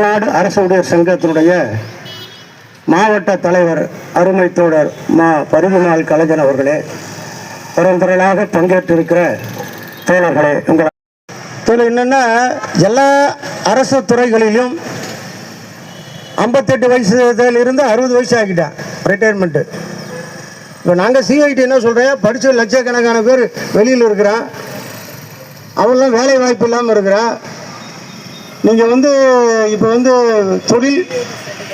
தமிழ்நாடு அரசு ஊழியர் சங்கத்தினுடைய மாவட்ட தலைவர் அருமை தோழர் மா. பரிவுநாள் கலைஞன் அவர்களே பெருந்திரளாக பங்கேற்றிருக்கிற தோழர்களே உங்கள் தோழர் என்னென்னா எல்லா அரசு துறைகளிலும் ஐம்பத்தெட்டு வயசுலேருந்து அறுபது வயசு ஆகிட்டேன் ரிட்டையர்மெண்ட்டு இப்போ நாங்கள் சிஐடி என்ன சொல்கிறேன் படித்த லட்சக்கணக்கான பேர் வெளியில் இருக்கிறான். அவன்லாம் வேலை வாய்ப்பு இல்லாமல் இருக்கிறான். நீங்கள் வந்து இப்போ வந்து தொழில்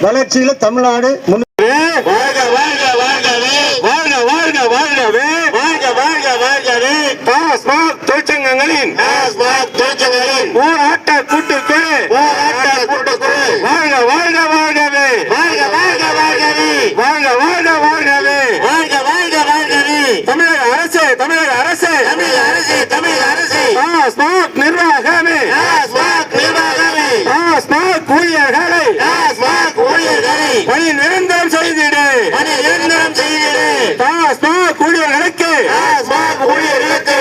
வளர்ச்சியில் தமிழ்நாடு முன் வாழ்க வாழ்க வாழ்கவே வாழ்க வாழ்க வாழ்கவே வாழ்க வாழ்க வாழ்கவே. டாஸ்மாக் தொழிற்சங்கங்களின் டாஸ்மாக் தொழிற்சங்கங்களின் போராட்ட கூட்டுக்குழு போராட்ட கூட்டுக்குழு வாழ்க வாழ்க வாழ்கவே. வாழ்க வாழ்க வாழ்கவே. வாழ்க வாழ்க வாழ்கவே. வாழ்க வாழ்க வாழ்கவே. தமிழக அரசு தமிழக அரசு. தமிழக அரசு தமிழக அரசு. டாஸ்மாக் நிர்வாகமே டாஸ்மாக் நிர்வாகமே டாஸ்மாக் ஊழியர்களை டாஸ்மாக் ஊழியர்களை பணி நிரந்தரம் செய்திடு பணி நிரந்தரம் செய்திடு டாஸ்மாக் ஊழியர்களுக்கு டாஸ்மாக் ஊழியர்களுக்கு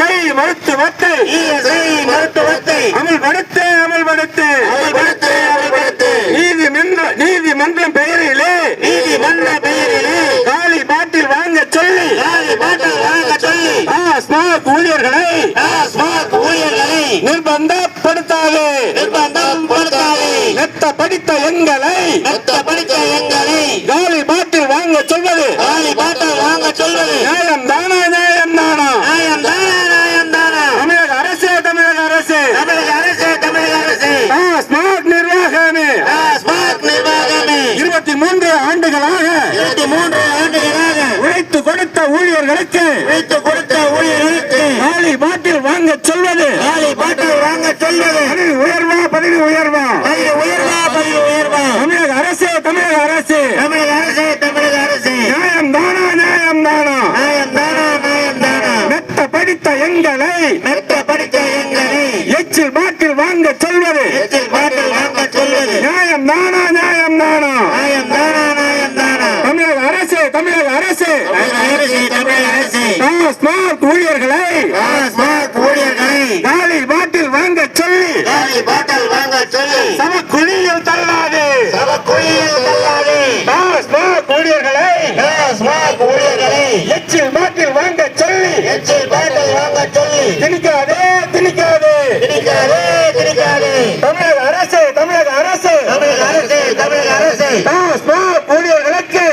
இஎஸ்ஐ மருத்துவத்தை இஎஸ்ஐ மருத்துவத்தை அமல்படுத்து அமல்படுத்து அமல்படுத்து அமல்படுத்து நீதிமன்ற நீதிமன்றம் பெயரிலே. நீதிமன்ற பெயரிலே. காலி பாட்டில் வாங்க சொல்லி. காலி பாட்டில் வாங்க சொல்லி. டாஸ்மாக் ஊழியர்களை டாஸ்மாக் ஊழியர்களை நிர்பந்தப்படுத்தாது. நிர்பந்தம் படுத்தாது மெத்த படித்த எங்களை மெத்த படித்த எங்களை காலி பாட்டில் வாங்க சொல்வது காலி பாட்டில் வாங்க சொல்வது நியாயம் தானா நியாயம் தானா நியாயம் தானா நியாயம் தானா தமிழக அரசு தமிழக அரசு தமிழக அரசு தமிழக அரசு டாஸ்மாக் நிர்வாகமே டாஸ்மாக் நிர்வாகமே இருபத்தி மூன்று ஆண்டுகளாக இருபத்தி மூன்று ஆண்டுகளாக உழைத்து கொடுத்த ஊழியர்களுக்கு உழைத்து கொடுத்த ஊழியர்களுக்கு காலி பாட்டில் வாங்க சொல்வது காலி பாட்டில் வாங்க சொல்வது பதவி உயர்வா பதவி உயர்வா? பதவி உயர்வா பதவி உயர்வா? தமிழக அரசு தமிழக அரசு. தமிழக அரசு தமிழக அரசு. நியாயம் தானா நியாயம் தானா? நியாயம் தானா நியாயம் தானா? மெத்த படித்த எங்களை மெத்த படித்த எங்களை எச்சில் பாட்டில் வாங்க சொல்வது எச்சில் பாட்டில் வாங்க சொல்வது நியாயம் தானா நியாயம் தானா நியாயம் தானா நியாயம் தானா தமிழக அரசு தமிழக அரசு தமிழக அரசு தமிழக அரசு டாஸ்மாக் ஊழியர்களை டாஸ்மாக் ஊழியர்களை காலி பாட்டில் வாங்க சொல்லி காலி பாட்டில் வாங்க சொல்லி சம குழியில் தள்ளாது. சம குழியில் தள்ளாது. டாஸ்மாக் ஊழியர்களை. டாஸ்மாக் ஊழியர்களை. எச்சில் பாட்டில் வாங்க சொல்லி. எச்சில் பாட்டில் வாங்க சொல்லி. திணிக்காதே திணிக்காதே. திணிக்காதே திணிக்காதே. தமிழக அரசு தமிழக அரசு. தமிழக அரசு தமிழக அரசு டாஸ்மாக் ஊழியர்களுக்கு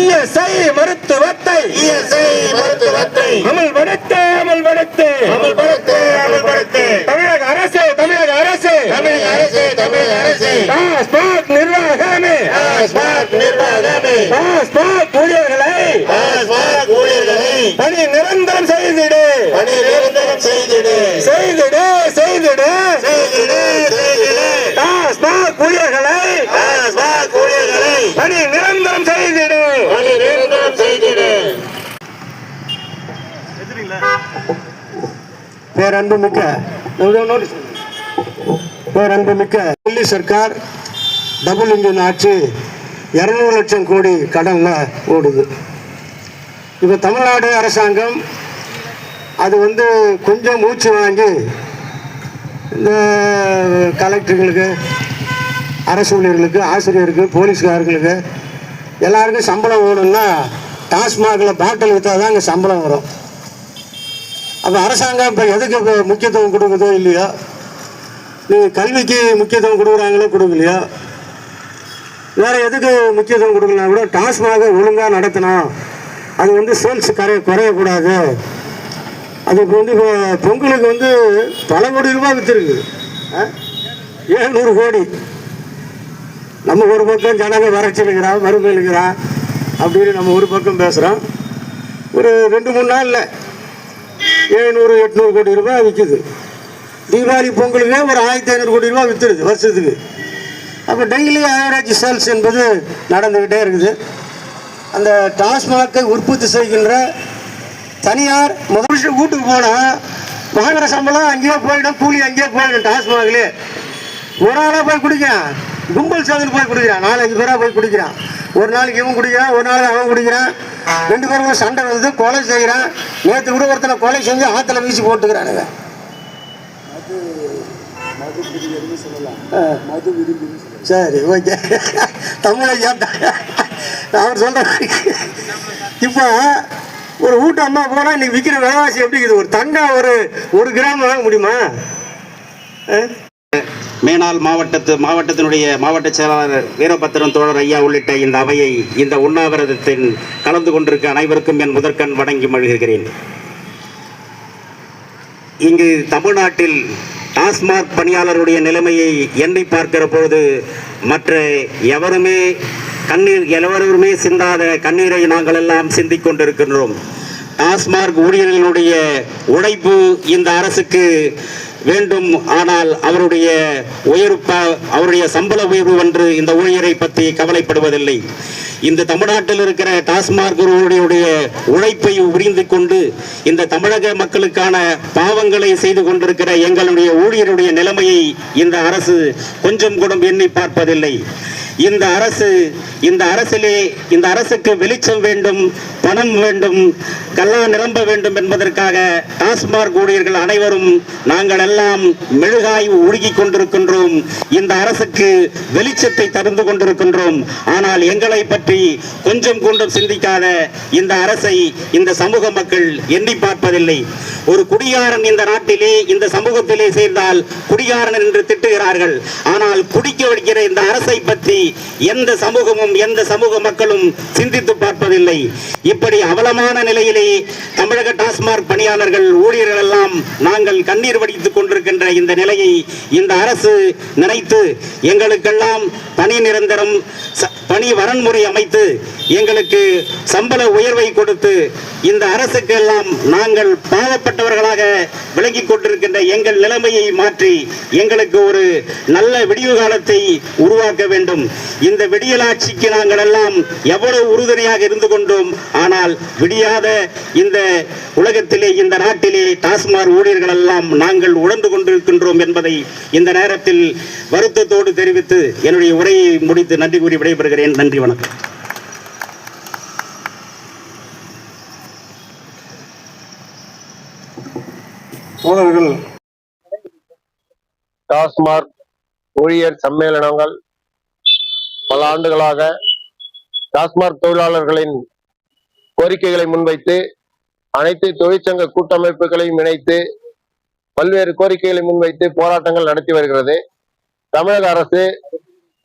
இஎஸ்ஐ மருத்துவத்தை இஎஸ்ஐ மருத்துவத்தை அமல்படுத்து அமல்படுத்து அமல்படுத்து அமல்படுத்து தமிழக அரசு தமிழக அரசு தமிழக அரசு தமிழக அரசு டாஸ்மாக் நிர்வாகமே டாஸ்மாக் நிர்வாகமே டாஸ்மாக் ஊழியர்களை டாஸ்மாக் ஊழியர்களை பணி நிரந்தரம் செய்திடு. பணி நிரந்தரம் செய்திடு. செய்திடு செய்திடு. டாஸ்மாக் ஊழியர்களை டாஸ்மாக் ஊழியர்களை பணி நிரந்தரம் செய்திடு. பணி நிரந்தரம் செய்திடு. பேரன்புமிக்க நோட்டீஸ். பேரன்புமிக்க டெல்லி சர்க்கார் டபுள் இன்ஜின் ஆட்சி இரநூறு லட்சம் கோடி கடனில் ஓடுது. இப்போ தமிழ்நாடு அரசாங்கம் அது வந்து கொஞ்சம் மூச்சு வாங்கி இந்த கலெக்டர்களுக்கு அரசு ஊழியர்களுக்கு ஆசிரியருக்கு போலீஸ்காரர்களுக்கு எல்லாருக்கும் சம்பளம் வேணும்னா டாஸ்மாகில் பாட்டில் விற்றா தான் அங்கே சம்பளம் வரும். அப்போ அரசாங்கம் இப்போ எதுக்கு இப்போ முக்கியத்துவம் கொடுக்குதோ இல்லையோ நீங்கள் கல்விக்கு முக்கியத்துவம் கொடுக்குறாங்களோ கொடுக்கலையோ வேறு எதுக்கு முக்கியத்துவம் கொடுக்கலாம் கூட டாஸ்மாக ஒழுங்காக நடத்தணும். அது வந்து சேல்ஸ் கரைய குறையக்கூடாது. அது இப்போ வந்து இப்போ பொங்கலுக்கு வந்து பல கோடி ரூபாய் விற்றுருக்கு ஏழ்நூறு கோடி. நம்ம ஒரு பக்கம் ஜனங்க வறட்சிருக்கிறான் வறுமையிலுக்கிறான் அப்படின்னு நம்ம ஒரு பக்கம் பேசுகிறோம் ஒரு ரெண்டு மூணு நாளில் ஏழ்நூறு எட்நூறு கோடி ரூபாய் விற்குது தீபாவளி பொங்கலுக்கு ஒரு ஆயிரத்தி ஐநூறு கோடி ரூபாய் விற்றுருது வருஷத்துக்கு. அப்போ டெய்லி ஆவரேஜ் சேல்ஸ் என்பது நடந்துக்கிட்டே இருக்குது. அந்த டாஸ்மாகை உற்பத்தி செய்கின்ற தனியார் முதல் வீட்டுக்கு போனால் வாங்குற சம்பளம் அங்கேயே போயிடும் கூலி அங்கேயே போயிடும் டாஸ்மாக்லேயே ஒரு ஆளாக போய் குடிக்கிறான் கும்பல் சேர்ந்து போய் குடிக்கிறான் நாலஞ்சு பேராக போய் குடிக்கிறான் ஒரு நாளைக்கு இவன் குடிக்கிறான் ஒரு நாளைக்கு அவன் குடிக்கிறான் ரெண்டு பேரும் சண்டை வருது கொலை செய்கிறான். நேற்று கூட ஒருத்தனை கொலை செஞ்சு ஆற்றுல வீசி போட்டுக்கிறானுங்க. சரி ஓகே. தமிழை கேட்டேன் அவர் சொல்கிறேன் இப்போ ஒரு ஊட்டம்மா போனால் இன்றைக்கி விற்கிற விலைவாசி எப்படி இருக்குது? ஒரு தங்கம் ஒரு ஒரு கிராம் வாங்க முடியுமா? மேனால் மேனாள் மாவட்டத்து மாவட்டத்தினுடைய மாவட்ட செயலாளர் வீரபத்திரன் தோழர் ஐயா உள்ளிட்ட இந்த அவையை இந்த உண்ணாவிரதத்தில் கலந்து கொண்டிருக்க அனைவருக்கும் என் முதற்கண் வணங்கி மழுகிறேன் இங்கு தமிழ்நாட்டில் டாஸ்மாக் பணியாளருடைய நிலைமையை எண்ணி பார்க்கிற பொழுது மற்ற எவருமே கண்ணீர் எல்லோருமே சிந்தாத கண்ணீரை நாங்கள் எல்லாம் சிந்திக் கொண்டிருக்கின்றோம் டாஸ்மாக் ஊழியர்களுடைய உழைப்பு இந்த அரசுக்கு வேண்டும். ஆனால் அவருடைய உயர்ப்ப அவருடைய சம்பள உயர்வு என்று இந்த ஊழியரை பற்றி கவலைப்படுவதில்லை. இந்த தமிழ்நாட்டில் இருக்கிற டாஸ்மார்க் ஊழியருடைய உழைப்பை உரிந்து கொண்டு இந்த தமிழக மக்களுக்கான பாவங்களை செய்து கொண்டிருக்கிற எங்களுடைய ஊழியருடைய நிலைமையை இந்த அரசு கொஞ்சம் கூட எண்ணி பார்ப்பதில்லை. இந்த அரசு இந்த அரசிலே இந்த அரசுக்கு வெளிச்சம் வேண்டும் பணம் வேண்டும் கல்லா நிரம்ப வேண்டும் என்பதற்காக டாஸ்மாக் ஊழியர்கள் அனைவரும் நாங்கள் எல்லாம் மெழுகாய் உருகி கொண்டிருக்கின்றோம். இந்த அரசுக்கு வெளிச்சத்தை தருந்து கொண்டிருக்கின்றோம். ஆனால் எங்களை பற்றி கொஞ்சம் கொண்டும் சிந்திக்காத இந்த அரசை இந்த சமூக மக்கள் எண்ணி பார்ப்பதில்லை. ஒரு குடிகாரன் இந்த நாட்டிலே இந்த சமூகத்திலே சேர்ந்தால் குடிகாரன் என்று திட்டுகிறார்கள். ஆனால் குடிக்க வைக்கிற இந்த அரசை பற்றி எந்த சமூகமும் எந்த சமூக மக்களும் சிந்தித்து பார்ப்பதில்லை. இப்படி அவலமான நிலையிலே தமிழக டாஸ்மாக் பணியாளர்கள் ஊழியர்கள் எல்லாம் நாங்கள் கண்ணீர் வடித்துக் கொண்டிருக்கின்ற இந்த நிலையை இந்த அரசு நினைத்து எங்களுக்கெல்லாம் பணி நிரந்தரம் ச- பணி வரன்முறை அமைத்து எங்களுக்கு சம்பள உயர்வை கொடுத்து இந்த அரசுக்கு எல்லாம் நாங்கள் பாவப்பட்டவர்களாக விளங்கிக் கொண்டிருக்கின்ற எங்கள் நிலைமையை மாற்றி எங்களுக்கு ஒரு நல்ல விடிவு காலத்தை உருவாக்க வேண்டும். இந்த விடியலாட்சிக்கு நாங்கள் எல்லாம் எவ்வளவு உறுதுணையாக இருந்து கொண்டோம். ஆனால் விடியாத இந்த உலகத்திலே இந்த நாட்டிலே டாஸ்மார் ஊழியர்கள் எல்லாம் நாங்கள் உணர்ந்து கொண்டிருக்கின்றோம் என்பதை இந்த நேரத்தில் வருத்தத்தோடு தெரிவித்து என்னுடைய உரையை முடித்து நன்றி கூறி விடைபெறுகிறேன். நன்றி வணக்கம். தோழர்கள். டாஸ்மாக் ஊழியர் சம்மேளனங்கள் பல ஆண்டுகளாக டாஸ்மாக் தொழிலாளர்களின் கோரிக்கைகளை முன்வைத்து அனைத்து தொழிற்சங்க கூட்டமைப்புகளையும் இணைத்து பல்வேறு கோரிக்கைகளை முன்வைத்து போராட்டங்கள் நடத்தி வருகிறது. தமிழக அரசு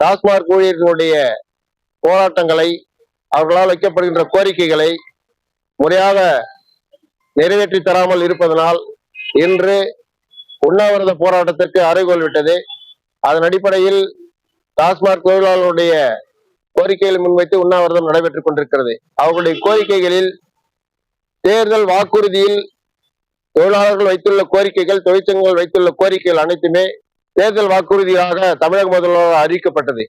டாஸ்மாக் ஊழியர்களுடைய போராட்டங்களை அவர்களால் வைக்கப்படுகின்ற கோரிக்கைகளை முறையாக நிறைவேற்றி தராமல் இருப்பதனால் இன்று உண்ணாவிரத போராட்டத்திற்கு அறைகோல் விட்டது. அதன் அடிப்படையில் டாஸ்மாக் தொழிலாளர்களுடைய கோரிக்கைகளை முன்வைத்து உண்ணாவிரதம் நடைபெற்றுக் கொண்டிருக்கிறது. அவர்களுடைய கோரிக்கைகளில் தேர்தல் வாக்குறுதியில் தொழிலாளர்கள் வைத்துள்ள கோரிக்கைகள் தொழிற்சங்கங்கள் வைத்துள்ள கோரிக்கைகள் அனைத்துமே தேர்தல் வாக்குறுதியாக தமிழக முதல்வரால் அறிவிக்கப்பட்டது.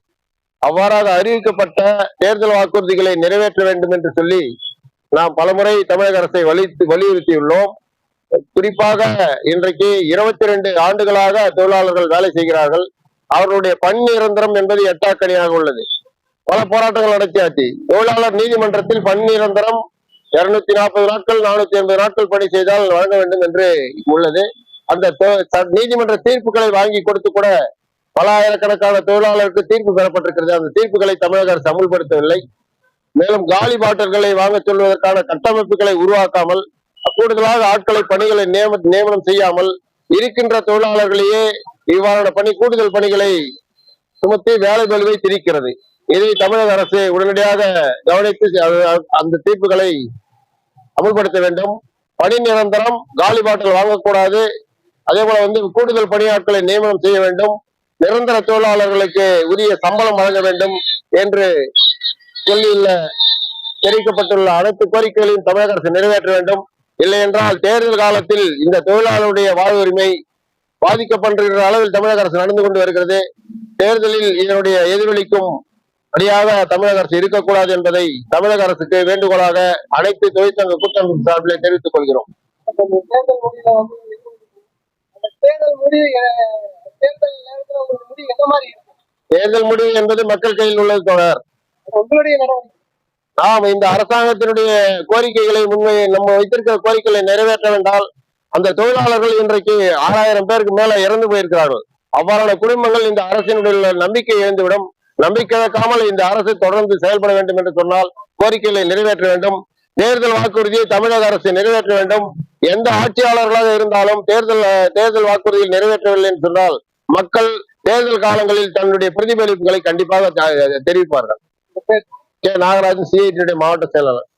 அவ்வாறாக அறிவிக்கப்பட்ட தேர்தல் வாக்குறுதிகளை நிறைவேற்ற வேண்டும் என்று சொல்லி நாம் பலமுறை தமிழக அரசை வலித்து வலியுறுத்தியுள்ளோம். குறிப்பாக இன்றைக்கு இருபத்தி ரெண்டு ஆண்டுகளாக தொழிலாளர்கள் வேலை செய்கிறார்கள். அவர்களுடைய பணி நிரந்தரம் என்பது எட்டாக்கணியாக உள்ளது. பல போராட்டங்கள் நடத்தியாச்சு. தொழிலாளர் நீதிமன்றத்தில் பணி நிரந்தரம் இருநூத்தி நாற்பது நாட்கள் நானூத்தி ஐம்பது நாட்கள் பணி செய்தால் வழங்க வேண்டும் என்று உள்ளது. அந்த நீதிமன்ற தீர்ப்புகளை வாங்கி கொடுத்து கூட பல ஆயிரக்கணக்கான தொழிலாளருக்கு தீர்ப்பு பெறப்பட்டிருக்கிறது. அந்த தீர்ப்புகளை தமிழக அரசு அமுல்படுத்தவில்லை. மேலும் காலி பாட்டர்களை வாங்க சொல்வதற்கான கட்டமைப்புகளை உருவாக்காமல் கூடுதலாக ஆட்களை பணிகளை நியம நியமனம் செய்யாமல் இருக்கின்ற தொழிலாளர்களையே இவ்வாறான பணி கூடுதல் பணிகளை சுமத்தி வேலை பலுவை திரிக்கிறது இதை தமிழக அரசு உடனடியாக கவனித்து அந்த தீர்ப்புகளை அமல்படுத்த வேண்டும். பணி நிரந்தரம் காலி பாட்டில் வாங்கக்கூடாது. அதே போல வந்து கூடுதல் பணியாட்களை நியமனம் செய்ய வேண்டும். நிரந்தர தொழிலாளர்களுக்கு உரிய சம்பளம் வழங்க வேண்டும் என்று சொல்லியுள்ள தெரிவிக்கப்பட்டுள்ள அனைத்து கோரிக்கைகளையும் தமிழக அரசு நிறைவேற்ற வேண்டும். இல்லை என்றால் தேர்தல் காலத்தில் இந்த தொழிலாளருடைய வாழ்வுரிமை பாதிக்கப்படுகின்ற அளவில் தமிழக அரசு நடந்து கொண்டு வருகிறது. தேர்தலில் இதனுடைய எதிரொலிக்கும் அடியாக தமிழக அரசு இருக்கக்கூடாது என்பதை தமிழக அரசுக்கு வேண்டுகோளாக அனைத்து தொழிற்சங்க கூட்டமைப்பு சார்பிலே தெரிவித்துக் கொள்கிறோம். தேர்தல் முடிவு என்பது மக்கள் கையில் உள்ளது தொடர் நாம் இந்த அரசாங்கத்தினுடைய கோரிக்கைகளை முன்வை நம்ம வைத்திருக்கிற கோரிக்கைகளை நிறைவேற்ற வேண்டால் அந்த தொழிலாளர்கள் இன்றைக்கு ஆறாயிரம் பேருக்கு மேல இறந்து போயிருக்கிறார்கள். அவ்வாறான குடும்பங்கள் இந்த அரசினுடைய நம்பிக்கை இழந்துவிடும். நம்பிக்கை இழக்காமல் இந்த அரசு தொடர்ந்து செயல்பட வேண்டும் என்று சொன்னால் கோரிக்கைகளை நிறைவேற்ற வேண்டும். தேர்தல் வாக்குறுதியை தமிழக அரசு நிறைவேற்ற வேண்டும். எந்த ஆட்சியாளர்களாக இருந்தாலும் தேர்தல் தேர்தல் வாக்குறுதியில் நிறைவேற்றவில்லை என்று சொன்னால் மக்கள் தேர்தல் காலங்களில் தன்னுடைய பிரதிபலிப்புகளை கண்டிப்பாக தெரிவிப்பார்கள். கே நாகராஜன் சிஐடியுடைய மாவட்ட செயலாளர்.